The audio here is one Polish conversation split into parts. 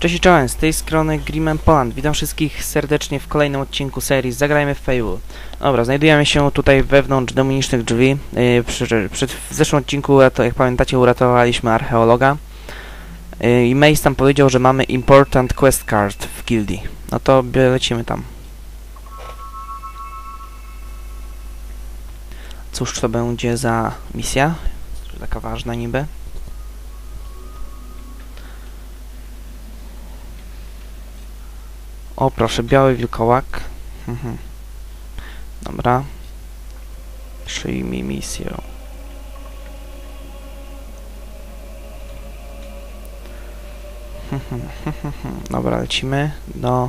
Cześć i czołem, z tej strony Grimem Poland. Witam wszystkich serdecznie w kolejnym odcinku serii Zagrajmy w Fable. Dobra, znajdujemy się tutaj wewnątrz demonicznych drzwi. Yy, w zeszłym odcinku, jak pamiętacie, uratowaliśmy archeologa. Yy, I Mace tam powiedział, że mamy Important Quest Card w gildii. No to lecimy tam. Cóż to będzie za misja? Taka ważna niby. O, proszę, biały wilkołak. Mhm. Dobra. Przyjmij misję. Dobra, lecimy do...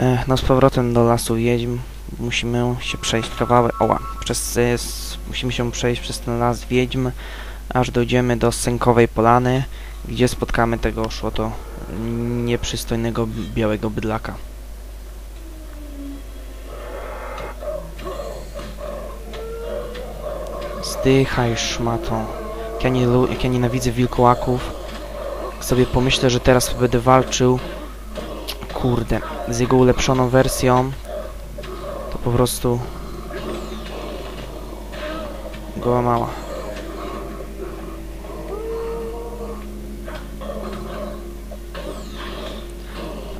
E, no z powrotem do lasu wiedźm. Musimy się przejść kawałek... Oła, przez... e, musimy się przejść przez ten las wiedźm, aż dojdziemy do Sękowej Polany, gdzie spotkamy tego oszłoto nieprzystojnego białego bydlaka. Zdychaj, szmato. Jak ja, jak ja nienawidzę wilkołaków. Sobie pomyślę, że teraz będę walczył... Kurde, z jego ulepszoną wersją, to po prostu... Goła mała.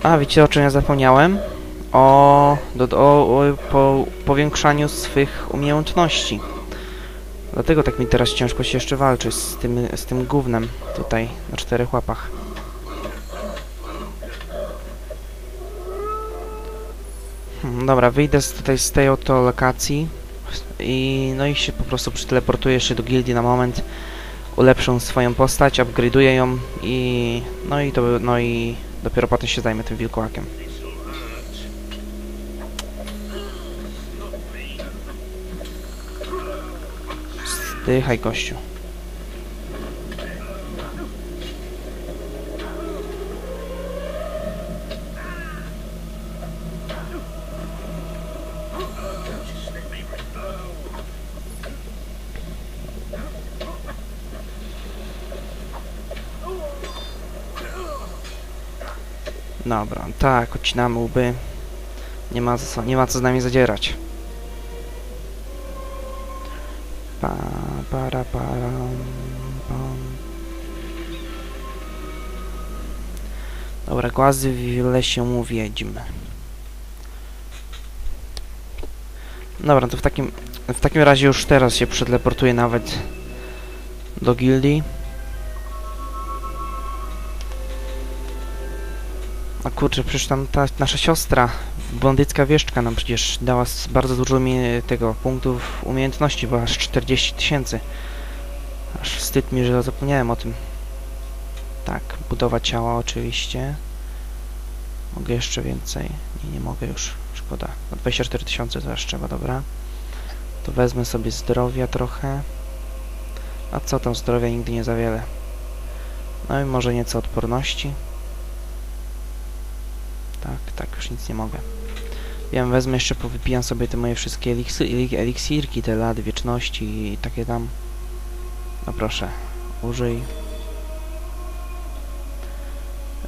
A, wiecie o czym ja zapomniałem? O, do, o, o po, powiększaniu swych umiejętności. Dlatego tak mi teraz ciężko się jeszcze walczy z tym, z tym gównem tutaj na czterech łapach. Hmm, dobra, wyjdę z, tutaj z tej oto lokacji i no i się po prostu przeteleportuję jeszcze do gildii na moment. Ulepszę swoją postać, upgrade'uję ją i no i to no i dopiero potem się zajmę tym wilkołakiem. Zdychaj, gościu. Dobra, tak, odcinamy łby. Nie ma, co, nie ma co z nami zadzierać. Pa, para, para, pam. Dobra, głazy w lesie wiedźm. Dobra, to w takim, w takim razie już teraz się przeteleportuję nawet do gildii. A kurczę, przecież tam ta nasza siostra, blondycka wieszczka nam przecież dała bardzo dużo mi tego punktów umiejętności, bo aż 40 tysięcy. Aż wstyd mi, że zapomniałem o tym. Tak, budowa ciała oczywiście. Mogę jeszcze więcej. Nie, nie mogę już. Szkoda. No 24 tysiące to aż trzeba, dobra. To wezmę sobie zdrowia trochę. A co tam zdrowia? Nigdy nie za wiele. No i może nieco odporności. Tak, tak, już nic nie mogę. Wiem, wezmę jeszcze, powypijam sobie te moje wszystkie eliksy, eli- eliksirki, te lat wieczności i takie tam. No proszę, użyj.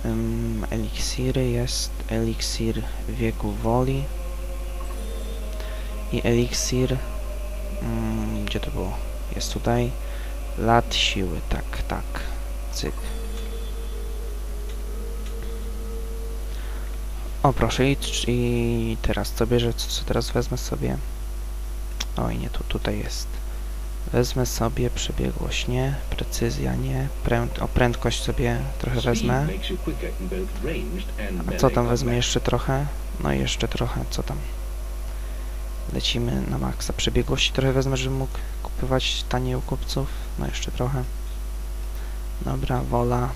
Ym, eliksiry jest eliksir wieku woli i eliksir mm, gdzie to było? Jest tutaj lat siły, tak, tak, cyk. O proszę i, i teraz co bierze, co, co teraz wezmę sobie? Oj nie, tu tutaj jest. Wezmę sobie przebiegłość, nie, precyzja, nie, pręd, o prędkość sobie trochę wezmę. A co tam wezmę jeszcze trochę? No i jeszcze trochę, co tam? Lecimy na maksa. Przebiegłości trochę wezmę, żebym mógł kupować taniej u kupców. No jeszcze trochę. Dobra, wola.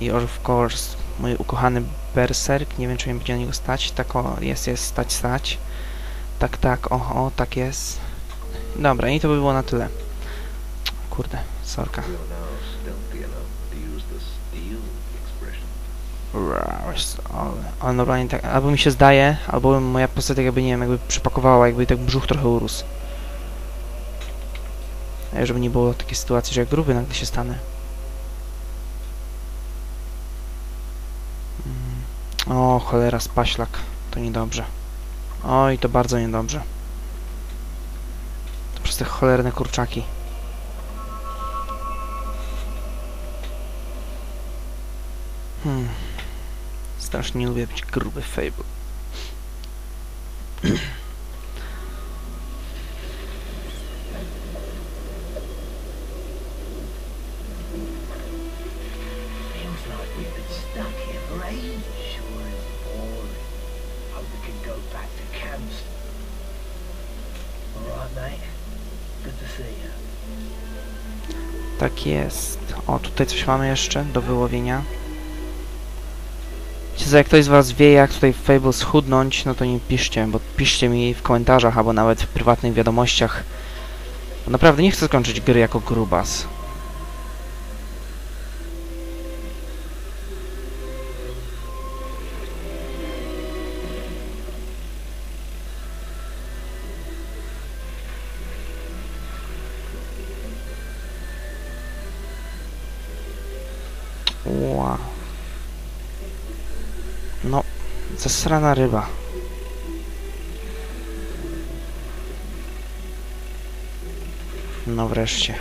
I of course, mój ukochany berserk. Nie wiem, czy mi będzie na niego stać. Tak o, jest, jest, stać, stać. Tak, tak, o, o, tak jest. Dobra, i to by było na tyle. Kurde, sorka. Ale, normalnie tak, albo mi się zdaje, albo moja postać tak jakby, nie wiem, jakby przypakowała, jakby tak brzuch trochę urósł. Żeby nie było takiej sytuacji, że jak gruby nagle się stanę. O, cholera, spaślak. To niedobrze. Oj, to bardzo niedobrze. To przez te cholerne kurczaki. Hmm. Strasznie nie lubię być gruby Fable. Jest. O, tutaj coś mamy jeszcze do wyłowienia. Co, jak ktoś z was wie, jak tutaj w Fable schudnąć, no to nie piszcie, bo piszcie mi w komentarzach, albo nawet w prywatnych wiadomościach. Naprawdę nie chcę skończyć gry jako grubas. Zasrana ryba. No wreszcie.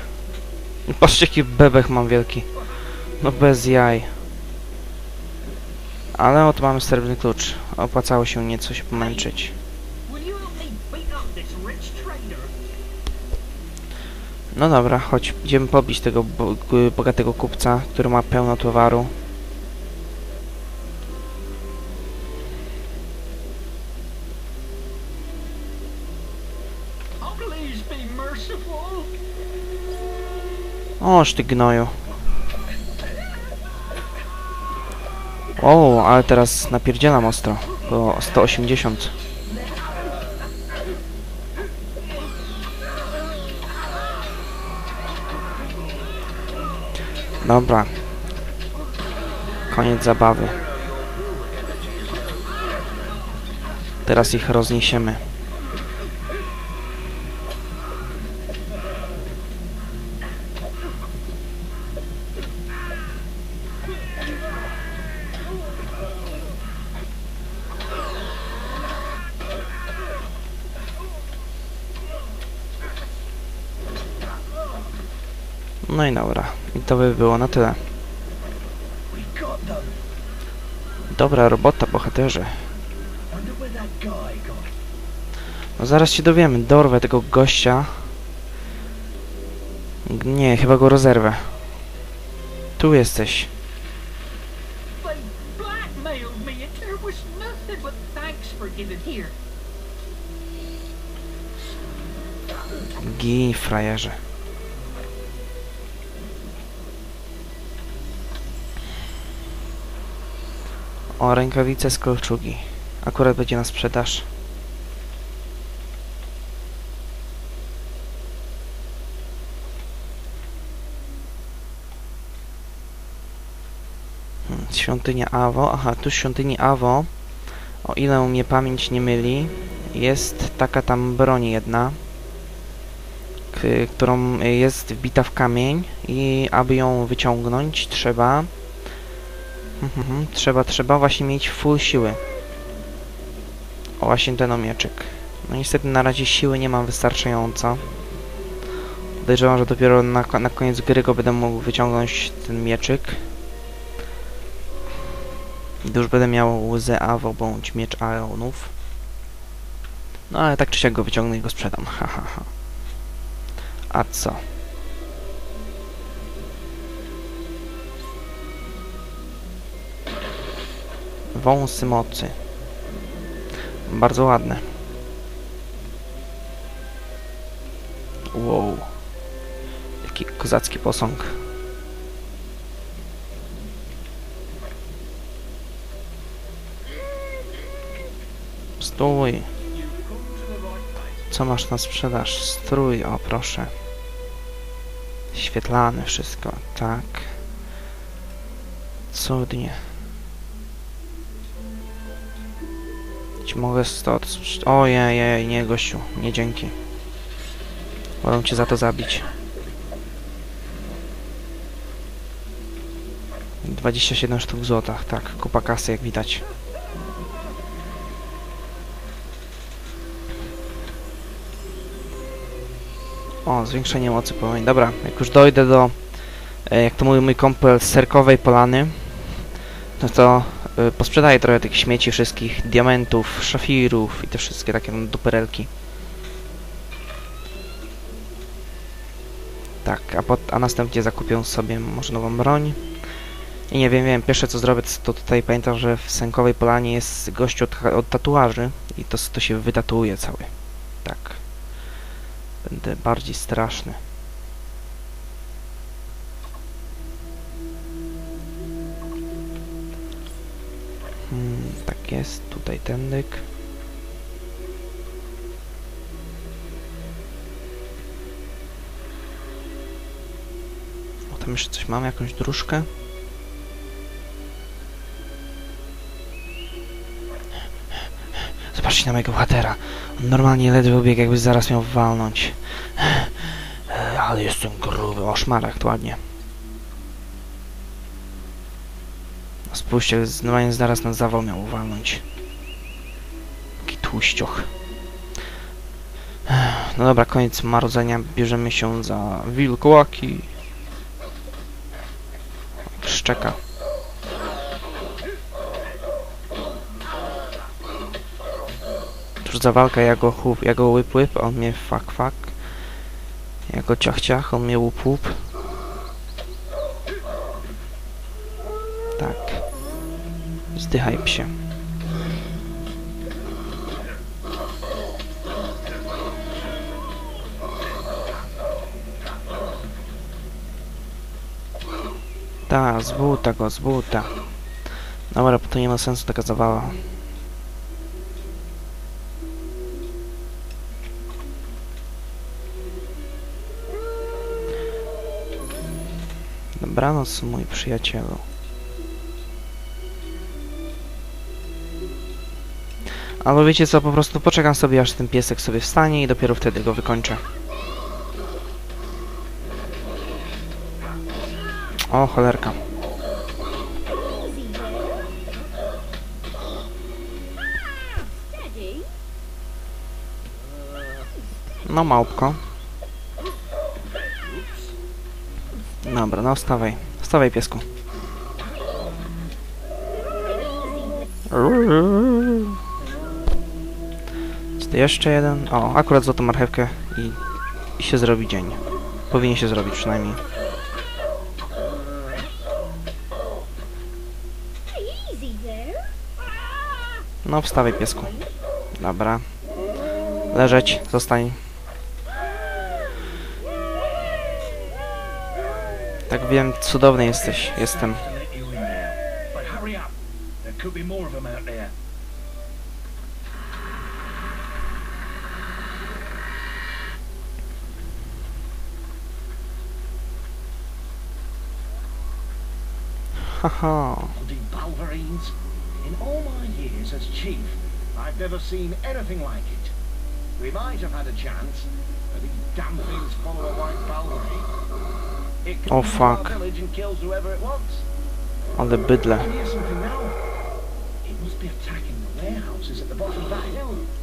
Patrzcie jaki bebech mam wielki. No bez jaj. Ale oto mamy srebrny klucz. Opłacało się nieco się pomęczyć. No dobra, chodź. Idziemy pobić tego bogatego kupca, który ma pełno towaru. Oż ty gnoju. O, ale teraz napierdzielam ostro. Po 180. Dobra. Koniec zabawy. Teraz ich rozniesiemy. No i dobra. I to by było na tyle. Dobra robota, bohaterze. No zaraz się dowiemy. Dorwę tego gościa. Nie, chyba go rozerwę. Tu jesteś. They blackmailed O, rękawice z kolczugi. Akurat będzie na sprzedaż. Hmm, Świątynia Awo. Aha, tu świątyni Awo. O ile mnie pamięć nie myli, jest taka tam broń jedna, którą jest wbita w kamień i aby ją wyciągnąć trzeba Mhm, trzeba, trzeba właśnie mieć full siły. O właśnie ten omieczyk. No niestety na razie siły nie mam wystarczająco. Podejrzewam, że dopiero na, na koniec gry go będę mógł wyciągnąć ten mieczyk. Gdy już będę miał łzę Awo bądź miecz Aeonów. No ale tak czy siak go wyciągnę i go sprzedam. Ha, ha, ha. A co? Wąsy mocy. Bardzo ładne. Wow. Jaki kozacki posąg. Stój. Co masz na sprzedaż? Strój, o proszę. Świetlane wszystko, tak. Cudnie. Czy mogę stąd... Ojej, nie gościu, nie dzięki. Wolę cię za to zabić. 27 sztuk złota, tak, kupa kasy jak widać. O, zwiększenie mocy powiem. Dobra, jak już dojdę do, e, jak to mówił mój kąpel, serkowej polany, no to e, posprzedaję trochę tych śmieci wszystkich, diamentów, szafirów i te wszystkie takie no, duperelki. Tak, a, pot, a następnie zakupię sobie może nową broń. I nie wiem, wiem, pierwsze co zrobię to tutaj pamiętam, że w Sękowej Polanie jest gościu od, od tatuaży i to, to się wytatuuje cały. Tak. Będę bardziej straszny. Jest, tutaj tendyk. O, tam jeszcze coś mam, jakąś dróżkę. Zobaczcie na mojego bohatera. On normalnie ledwo biegł, jakby zaraz miał walnąć. Ale jestem gruby. O, szmaragd, ładnie. No Spójrzcie, normalnie zaraz na zawał miał walnąć. Taki tłuścioch. No dobra, koniec marodzenia. Bierzemy się za wilkołaki. Szczeka. Cóż za walka, ja go chup, ja go łyp łyp, on mnie fuck fuck. Ja go ciach ciach, on mnie łup łup. Tak. Zdychaj psie. Ta, z buta go, z buta. Dobra, bo to nie ma sensu taka zabawa. Dobranoc, mój przyjacielu. Albo wiecie co, po prostu poczekam sobie, aż ten piesek sobie wstanie i dopiero wtedy go wykończę. O, cholerka. No, małpko. Dobra, no wstawaj. Wstawaj, piesku. To jeszcze jeden? O, akurat złotą marchewkę i, i się zrobi dzień. Powinien się zrobić przynajmniej. No, wstawaj, piesku. Dobra. Leżeć, zostań. Tak wiem, cudowny jesteś. Jestem. To let you in now. But hurry up. There could be more of them out there. Haha. Bloody Balverines. In all my years as chief, I've never seen anything like it. We might have had a chance, but these damn things follow a white Balverine. It Oh, comes into fuck. village and kills whoever it wants. Ale bydle.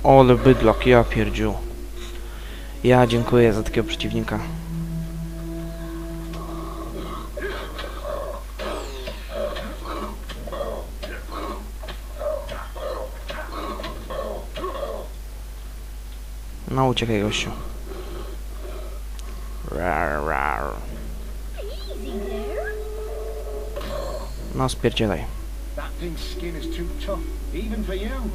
Ole bydlak, ja pierdziu. Ja dziękuję za takiego przeciwnika. No uciekaj gościu. Rar, rar. Easy there. No spierdzielaj. That thing's skin is too tough, even for you.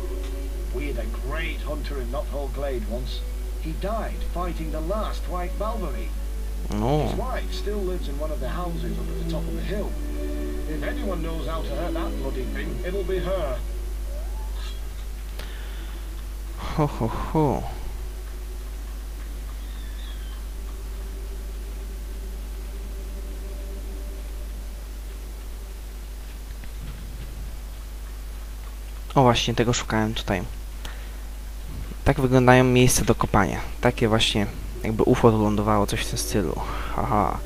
We had a great hunter in Knothole Glade once. He died fighting the last white Balvery. His wife still lives in one of the houses up at the top of the hill. If anyone knows how to hurt that bloody thing, it'll be her. Ho, ho, ho. O właśnie, tego szukałem tutaj. Tak wyglądają miejsca do kopania. Takie właśnie, jakby UFO tu coś w tym stylu. Haha.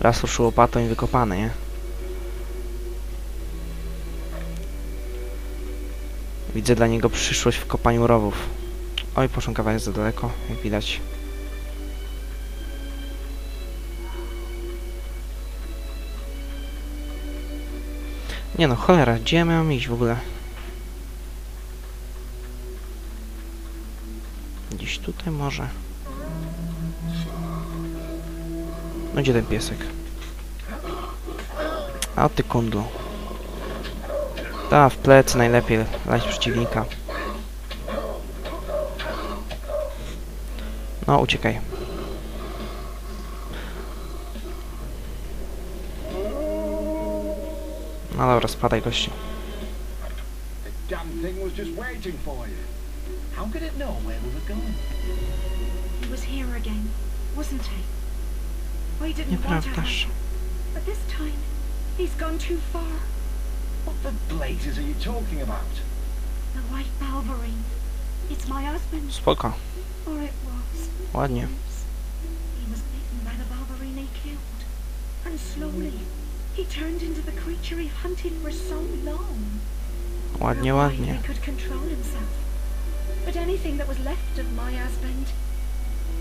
Raz ruszyło łopatą i wykopane, nie? Widzę dla niego przyszłość w kopaniu rowów. Oj, poszłam kawałek za daleko, jak widać. Nie no, cholera, gdzie ja miałem iść w ogóle? Tutaj może. No gdzie ten piesek? A ty kundlu. Ta, w plecy najlepiej lać przeciwnika. No, uciekaj. No dobra, spadaj gościu. The damn thing was just waiting for you. How could it know where we were going? He was here again, wasn't he? I didn't want to Nieprawdaż. have, but this time he's gone too far. What the blazes are you talking about? The white Balverine. It's my husband, Spoko, or it was. ładnie. He was bitten by the Balverine he killed, and slowly he turned into the creature he hunted for so long. Ładnie, For a while ładnie. He could control himself, but anything that was left of my husband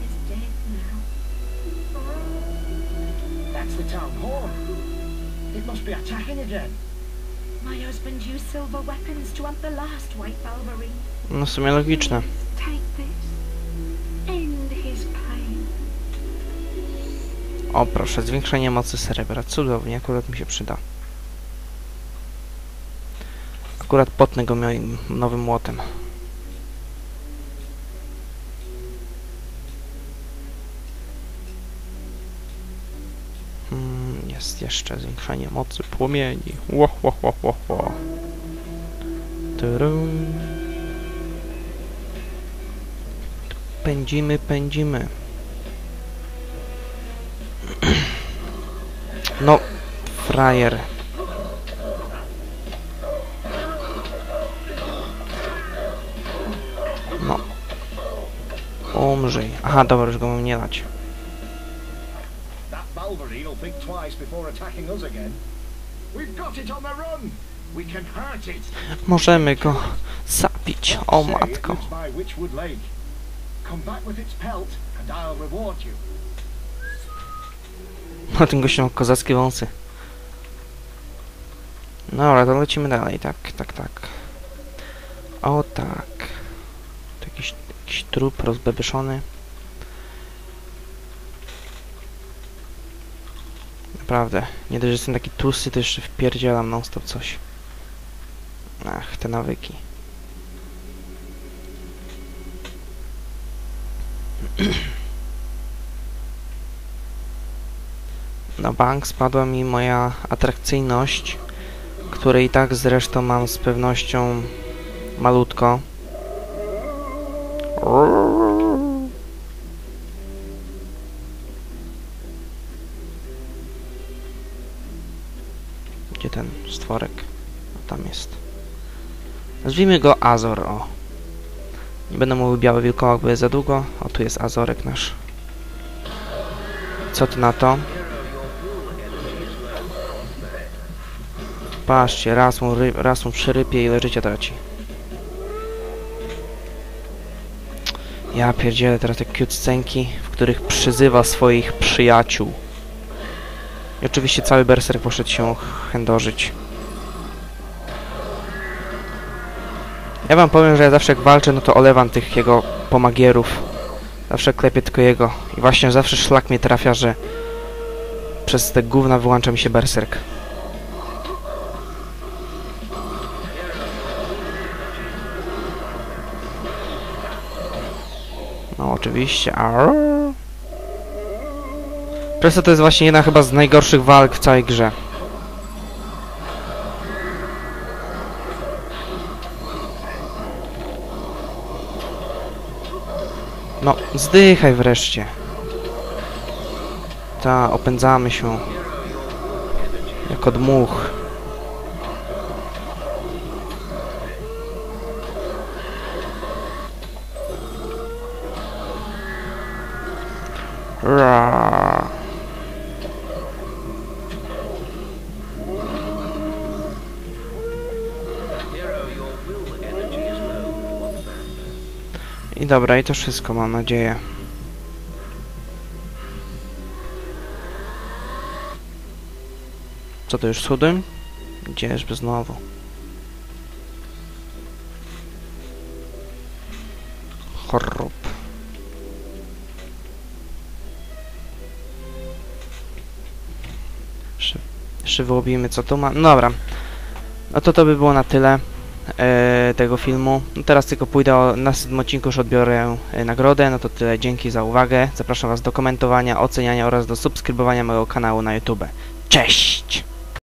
is dead now. That's the town hall. It must be attacking again. My husband used silver weapons to hunt the last white. No w sumie logiczne. Please Take this. End his pain. O proszę, zwiększenie mocy cerebra. Cudownie, akurat mi się przyda. Akurat potnę go moim nowym młotem. Jest jeszcze zwiększenie mocy płomieni. Ło, ło, ło, ło, ło. Pędzimy, pędzimy. No, frajer. No. Umrzyj. Aha, dobra, już go mam nie lać. That Balverine will think twice before attacking us again. We've got it on the run. We can hurt it. Możemy go zabić. O matko. Come back with its pelt, and I'll reward you. No, ten gościu ma kozackie wąsy. Dobra, to lecimy dalej. Tak, tak, tak. O tak. To jakiś, jakiś trup rozbebyszony. Naprawdę. Nie dość, że jestem taki tłusty, to jeszcze wpierdzielam non stop coś. Ach, te nawyki. Na bank spadła mi moja atrakcyjność, której i tak zresztą mam z pewnością malutko. Stworek? O, tam jest. Nazwijmy go Azor, o. Nie będę mówił biały wilkołak, bo jest za długo. O, tu jest Azorek nasz. Co ty na to? Patrzcie, raz mu, ry, raz mu przyrypie ile życia traci. Ja pierdzielę teraz te cute scenki, w których przyzywa swoich przyjaciół. I oczywiście cały berserk poszedł się chędożyć. Ja wam powiem, że ja zawsze jak walczę, no to olewam tych jego pomagierów. Zawsze klepię tylko jego. I właśnie zawsze szlak mnie trafia, że przez te gówna wyłącza mi się berserk. No oczywiście. Arr. Przez to to jest właśnie jedna chyba z najgorszych walk w całej grze. No, zdychaj wreszcie. Ta, opędzamy się. Jako dmuch. Ra. I dobra, i to wszystko mam nadzieję. Co to już cudy? Gdzieżby znowu. Chorób. Jeszcze wyłobimy co tu ma. No Dobra. No to to by było na tyle e, tego filmu. No teraz tylko pójdę o, na następnym odcinku już odbiorę e, nagrodę. No to tyle. Dzięki za uwagę. Zapraszam Was do komentowania, oceniania oraz do subskrybowania mojego kanału na YouTube. Cześć!